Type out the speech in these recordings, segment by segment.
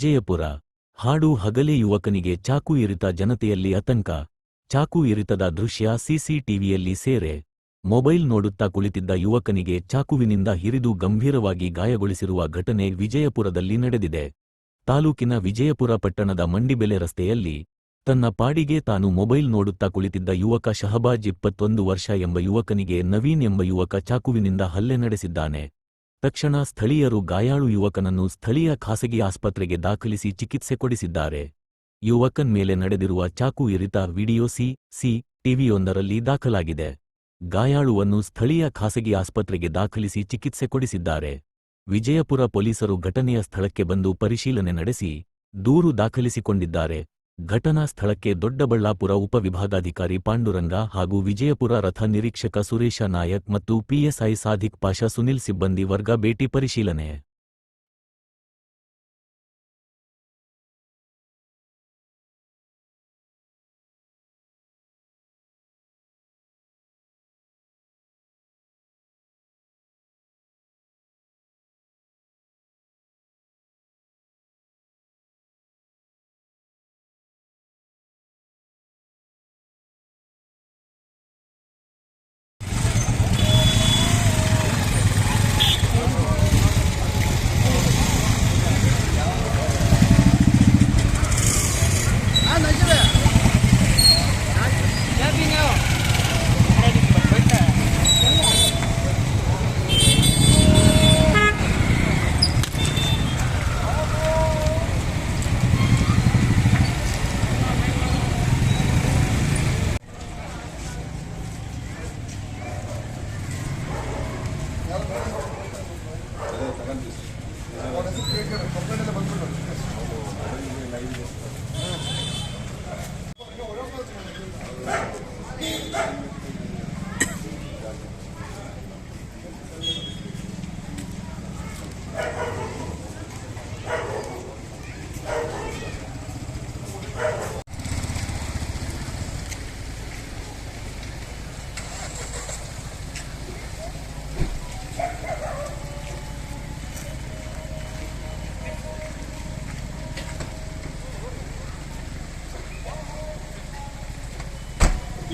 ವಿಜಯಪುರ, ಹಾಡು ಹಗಲೇ ಯುವಕನಿಗೆ ಚಾಕು ಇರಿತ ಜನತೆಯಲ್ಲಿ ಆತಂಕ. ಚಾಕು ಇರಿತದ ದೃಶ್ಯ ಸಿಸಿಟಿವಿಯಲ್ಲಿ ಸೇರೆ. ಮೊಬೈಲ್ ನೋಡುತ್ತಾ ಕುಳಿತಿದ್ದ ಯುವಕನಿಗೆ ಚಾಕುವಿನಿಂದ ಹಿರಿದು ಗಂಭೀರವಾಗಿ ಗಾಯಗೊಳಿಸಿರುವ ಘಟನೆ ವಿಜಯಪುರದಲ್ಲಿ ನಡೆದಿದೆ. ತಾಲೂಕಿನ ವಿಜಯಪುರ ಪಟ್ಟಣದ ಮಂಡಿಬೆಲೆ ರಸ್ತೆಯಲ್ಲಿ ತನ್ನ ಪಾಡಿಗೆ ತಾನು ಮೊಬೈಲ್ ನೋಡುತ್ತಾ ಕುಳಿತಿದ್ದ ಯುವಕ ಶಹಬಾಜ್ ಇಪ್ಪತ್ತೊಂದು ವರ್ಷ ಎಂಬ ಯುವಕನಿಗೆ ನವೀನ್ ಎಂಬ ಯುವಕ ಚಾಕುವಿನಿಂದ ಹಲ್ಲೆ ನಡೆಸಿದ್ದಾನೆ. ತಕ್ಷಣ ಸ್ಥಳೀಯರು ಗಾಯಾಳು ಯುವಕನನ್ನು ಸ್ಥಳೀಯ ಖಾಸಗಿ ಆಸ್ಪತ್ರೆಗೆ ದಾಖಲಿಸಿ ಚಿಕಿತ್ಸೆ ಕೊಡಿಸಿದ್ದಾರೆ. ಯುವಕನ್ ಮೇಲೆ ನಡೆದಿರುವ ಚಾಕು ಇರಿತ ವಿಡಿಯೋ ಸಿ ಸಿ, ಟಿವಿಯೊಂದರಲ್ಲಿ ದಾಖಲಾಗಿದೆ. ಗಾಯಾಳುವನ್ನು ಸ್ಥಳೀಯ ಖಾಸಗಿ ಆಸ್ಪತ್ರೆಗೆ ದಾಖಲಿಸಿ ಚಿಕಿತ್ಸೆ ಕೊಡಿಸಿದ್ದಾರೆ. ವಿಜಯಪುರ ಪೊಲೀಸರು ಘಟನೆಯ ಸ್ಥಳಕ್ಕೆ ಬಂದು ಪರಿಶೀಲನೆ ನಡೆಸಿ ದೂರು ದಾಖಲಿಸಿಕೊಂಡಿದ್ದಾರೆ. ಘಟನಾ ಸ್ಥಳಕ್ಕೆ ದೊಡ್ಡಬಳ್ಳಾಪುರ ಉಪವಿಭಾಗಾಧಿಕಾರಿ ಪಾಂಡುರಂಗ ಹಾಗೂ ವಿಜಯಪುರ ರಥ ನಿರೀಕ್ಷಕ ಸುರೇಶ ನಾಯಕ್ ಮತ್ತು ಪಿಎಸ್ಐ ಸಾಧಿಕ್ ಪಾಷಾ ಸುನಿಲ್ ಸಿಬ್ಬಂದಿ ವರ್ಗ ಭೇಟಿ ಪರಿಶೀಲನೆ. ಶಬಾಜ್ ಊಟ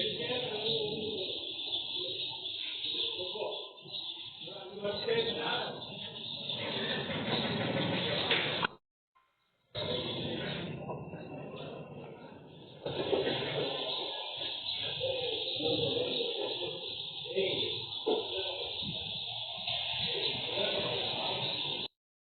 Amen.